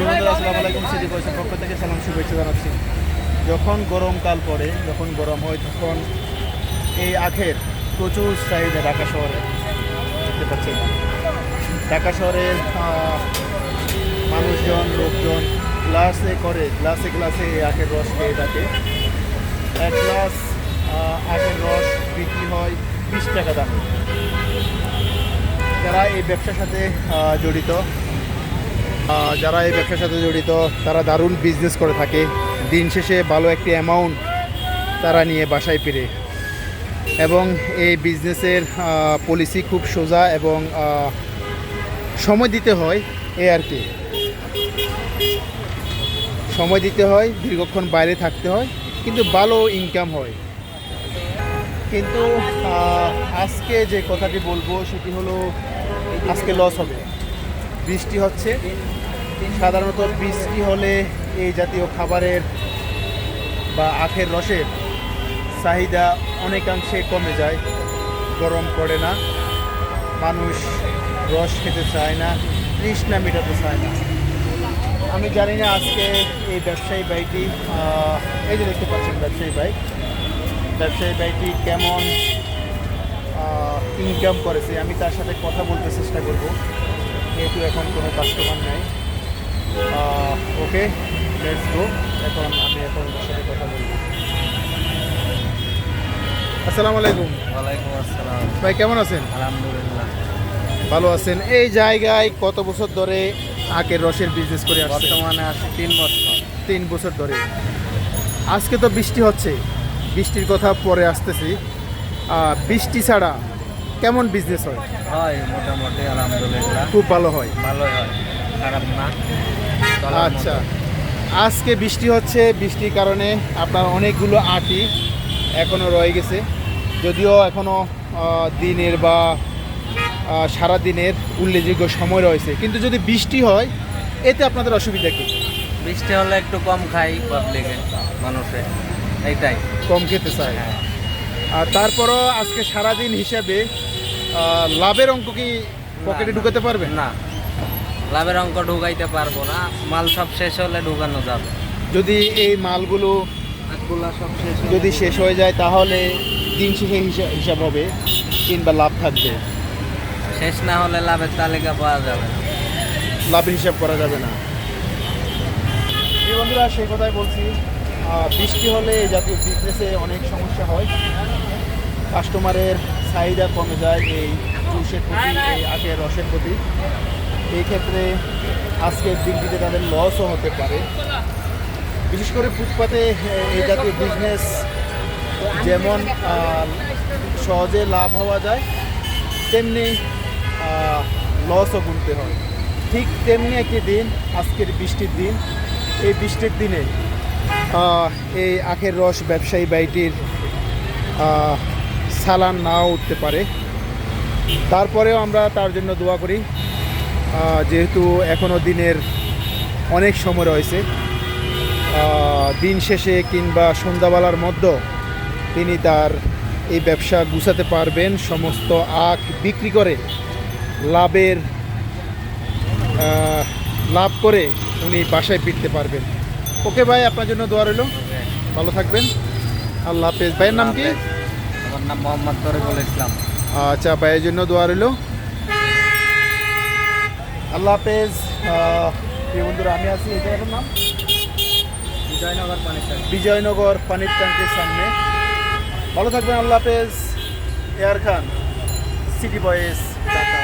আসসালামু আলাইকুম সিটি বয়সের পক্ষ থেকে সালাম শুভেচ্ছা জানাচ্ছি। যখন গরমকাল পড়ে যখন গরম হয় তখন এই আখের প্রচুর চাহিদা ঢাকা শহরে। দেখতে পাচ্ছেন। ঢাকা শহরের আহ, মানুষজন লোকজন গ্লাসে করে গ্লাসে গ্লাসে এই আখের রস খেয়ে থাকে। এক গ্লাস আখের রস বিক্রি হয় বিশ টাকা দামে। যারা এই ব্যবসার সাথে জড়িত যারা এই ব্যবসার সাথে জড়িত, তারা দারুণ বিজনেস করে থাকে। দিন শেষে ভালো একটি অ্যামাউন্ট তারা নিয়ে বাসায় ফিরে। এবং এই বিজনেসের পলিসি খুব সোজা এবং সময় দিতে হয় এ আর কি। সময় দিতে হয়, দীর্ঘক্ষণ বাইরে থাকতে হয়, কিন্তু ভালো ইনকাম হয়। কিন্তু আজকে যে কথাটি বলব, সেটি হলো, আজকে লস হবে। বৃষ্টি হচ্ছে। সাধারণত বৃষ্টি হলে এই জাতীয় খাবারের বা আখের রসের চাহিদা অনেকাংশে কমে যায়। গরম পড়ে না। মানুষ রস খেতে চায় না তৃষ্ণা মেটাতে চায় না। আমি জানি না আজকে এই ব্যবসায়ী বাইকটি আহ, এই যে দেখতে পাচ্ছেন ব্যবসায়ী বাইক ব্যবসায়ী বাইকটি কেমন ইনকাম করেছে আমি তার সাথে কথা বলতে চেষ্টা করব। যেহেতু এখন কোনো কাস্টমার নাই ওকে লেটস গো এখন আমি এখন সাথে কথা বলব। আসসালামু আলাইকুম। ওয়ালাইকুম আসসালাম। ভাই কেমন আছেন? আলহামদুলিল্লাহ। ভালো আছেন। এই জায়গায় কত বছর ধরে আখের রসের বিজনেস করে বর্তমানে আছে তিন বছর। তিন বছর ধরে। আজকে তো বৃষ্টি হচ্ছে। বৃষ্টির কথা পরে আসতেছি। আহ, বৃষ্টি ছাড়া কেমন বিজনেস হয়? হয় মোটামুটি আলহামদুলিল্লাহ। খুব ভালো হয়? ভালোই হয় খারাপ না। আচ্ছা। আজকে বৃষ্টি হচ্ছে বৃষ্টির কারণে আপনার অনেকগুলো আটি এখনও রয়ে গেছে। যদিও এখনও দিনের বা সারা দিনের উল্লেখযোগ্য সময় রয়েছে। কিন্তু যদি বৃষ্টি হয় এতে আপনাদের অসুবিধা কী? বৃষ্টি হলে একটু কম খাই পাবলিকে মানুষে। এইটাই। কম খেতে চায়। হ্যাঁ। আর তারপরও আজকে সারাদিন হিসাবে লাভের অঙ্ক কি পকেটে ঢুকাতে পারবেন না। লাভের অঙ্ক ঢুকাইতে পারব না। মাল সব শেষ হলে ঢুকানো যাবে। যদি এই মালগুলো সব শেষ যদি শেষ হয়ে যায় তাহলে দিন শেষে হিসাব হবে কিংবা লাভ থাকবে। শেষ না হলে লাভের তালিকা পাওয়া যাবে না। লাভের হিসাব করা যাবে না। এই বন্ধুরা সেই কথাই বলছি। বৃষ্টি হলে এই জাতীয় বিজনেসে অনেক সমস্যা হয়। কাস্টমারের চাহিদা কমে যায় এই জুসের প্রতি, এই আখের রসের প্রতি। এই ক্ষেত্রে আজকের দিনটিতে তাদের লসও হতে পারে। বিশেষ করে ফুটপাতে এই জাতীয় বিজনেস যেমন সহজে লাভ হওয়া যায়, তেমনি লসও গুনতে হয়। ঠিক তেমনি একটি দিন, আজকের বৃষ্টির দিন। এই বৃষ্টির দিনে এই আখের রস ব্যবসায়ী বাড়িটির সালান নাও উঠতে পারে। তারপরেও আমরা তার জন্য দোয়া করি। যেহেতু এখনও দিনের অনেক সময় রয়েছে দিন শেষে কিংবা সন্ধ্যাবেলার মধ্যে তিনি তার এই ব্যবসা গুছাতে পারবেন। সমস্ত আখ বিক্রি করে লাভের লাভ করে উনি বাসায় ফিরতে পারবেন। ওকে ভাই আপনার জন্য দোয়া রইল। ভালো থাকবেন। আল্লাহ হাফেজ। ভাইয়ের নাম কি? আমার নাম মোহাম্মদ তরিকুল ইসলাম। আচ্ছা ভাইয়ের জন্য দোয়া রইল। আল্লাহ হাফেজ। প্রিয় বন্ধুরা আমি আছি জায়গাটার নাম? বিজয়নগর পানি বিজয়নগর পানির ট্যাঙ্কের সামনে। ভালো থাকবেন আল্লাহ হাফেজ। এয়ার খান সিটি বয়েস ঢাকা